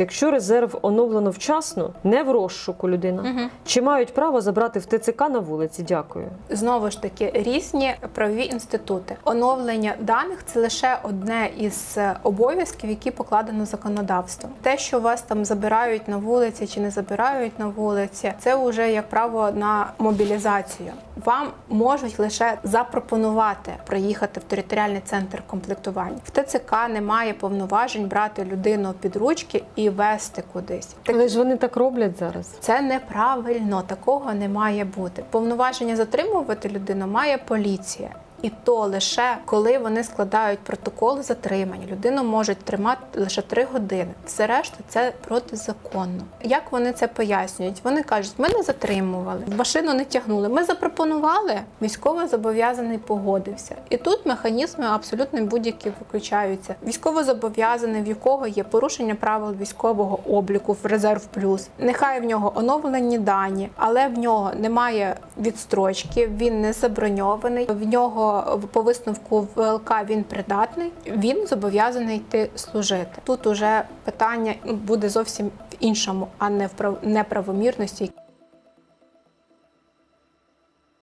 Якщо резерв оновлено вчасно, не в розшуку людина, чи мають право забрати в ТЦК на вулиці? Дякую. Знову ж таки, різні правові інститути. Оновлення даних це лише одне із е, обов'язків, які покладено законодавством. Те, що вас там забирають на вулиці чи не забирають на вулиці, це вже як право на мобілізацію. Вам можуть лише запропонувати приїхати в територіальний центр комплектування. В ТЦК немає повноважень брати людину під ручки і вести кудись. Але ж вони так роблять зараз. Це неправильно, такого не має бути. Повноваження затримувати людину має поліція. І то лише коли вони складають протокол затримання, людину можуть тримати лише три години. Все решта це протизаконно. Як вони це пояснюють? Вони кажуть, ми не затримували, машину не тягнули. Ми запропонували, військово зобов'язаний погодився. І тут механізми абсолютно будь-які виключаються. Військово зобов'язаний, в якого є порушення правил військового обліку в резерв плюс. Нехай в нього оновлені дані, але в нього немає відстрочки, він не заброньований. В нього по висновку ВЛК він придатний. Він зобов'язаний йти служити. Тут уже питання буде зовсім в іншому, а не в прав- неправомірності.